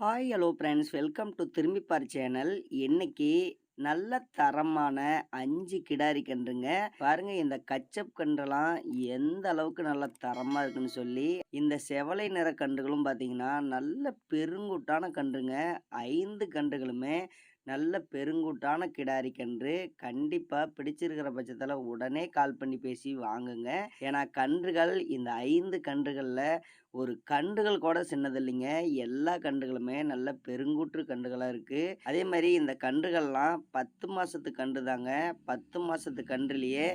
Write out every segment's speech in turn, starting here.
Hi hello friends welcome to Thirumbipaar channel இன்னைக்கு நல்ல தரமான அஞ்சு கிடாரி கன்றுங்க பாருங்க இந்த கச்சப் கன்றுலாம் எந்த அளவுக்கு நல்ல தரமா இருக்குன்னு சொல்லி இந்த செவலை நிற கன்றுகளும் பார்த்தீங்கன்னா நல்ல பெருங்குட்டான கன்றுங்க ஐந்து கன்றுகளுமே நல்ல பெருங்குட்டான கிடாரி கன்று கண்டிப்பாக பிடிச்சிருக்கிற பட்சத்தில் உடனே கால் பண்ணி பேசி வாங்குங்க. ஏன்னா கன்றுகள் இந்த ஐந்து கன்றுகளில் ஒரு கன்றுகள் கூட சின்னது இல்லைங்க எல்லா கன்றுகளுமே நல்ல பெருங்கூற்று கன்றுகளாக இருக்குது அதே மாதிரி இந்த கன்றுகள்லாம் பத்து மாதத்து கன்று தாங்க. பத்து மாதத்து கன்றுலேயே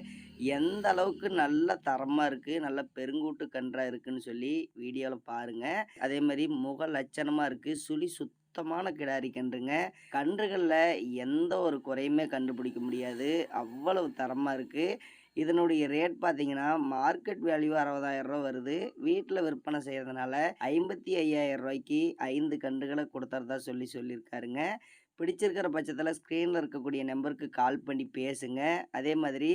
எந்த அளவுக்கு நல்ல தரமாக இருக்குது நல்ல பெருங்கூட்டு கன்றாக இருக்குன்னு சொல்லி வீடியோவில் பாருங்கள் அதே மாதிரி முக லட்சணமாக இருக்குது சுழி சுத்தமான கிடாரி கன்றுங்க கன்றுகளில் எந்த ஒரு குறையுமே கண்டுபிடிக்க முடியாது. அவ்வளவு தரமாக இருக்குது இதனுடைய ரேட் பார்த்தீங்கன்னா மார்க்கெட் வேல்யூ அறுபதாயிரம் ரூபா வருது. வீட்டில் விற்பனை செய்கிறதுனால ஐம்பத்தி ஐயாயிரம் ரூபாய்க்கு ஐந்து கன்றுகளை கொடுத்துறதா சொல்லி சொல்லியிருக்காருங்க. பிடிச்சிருக்கிற பட்சத்தில் ஸ்க்ரீனில் இருக்கக்கூடிய நம்பருக்கு கால் பண்ணி பேசுங்க. அதே மாதிரி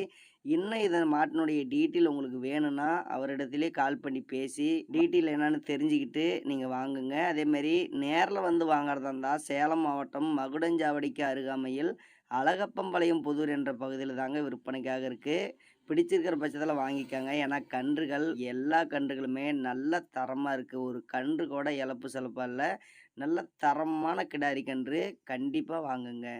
இன்னும் இதன் மாட்டினுடைய டீட்டெயில் உங்களுக்கு வேணும்னா அவரிடத்திலே கால் பண்ணி பேசி டீட்டெயில் என்னன்னு தெரிஞ்சுக்கிட்டு நீங்கள் வாங்குங்க. அதேமாரி நேரில் வந்து வாங்குறதா இருந்தால் சேலம் மாவட்டம் மகுடஞ்சாவடிக்கு அருகாமையில் அழகப்பம்பாளையம் புதூர் என்ற பகுதியில் தாங்க விற்பனைக்காக இருக்குது பிடிச்சிருக்கிற பட்சத்தில் வாங்கிக்கோங்க. ஏன்னா கன்றுகள் எல்லா கன்றுகளுமே நல்ல தரமாக இருக்குது ஒரு கன்று கூட இழப்பு செலப்பாக இல்லை நல்ல தரமான கிடாரி கன்று கண்டிப்பாக வாங்குங்க.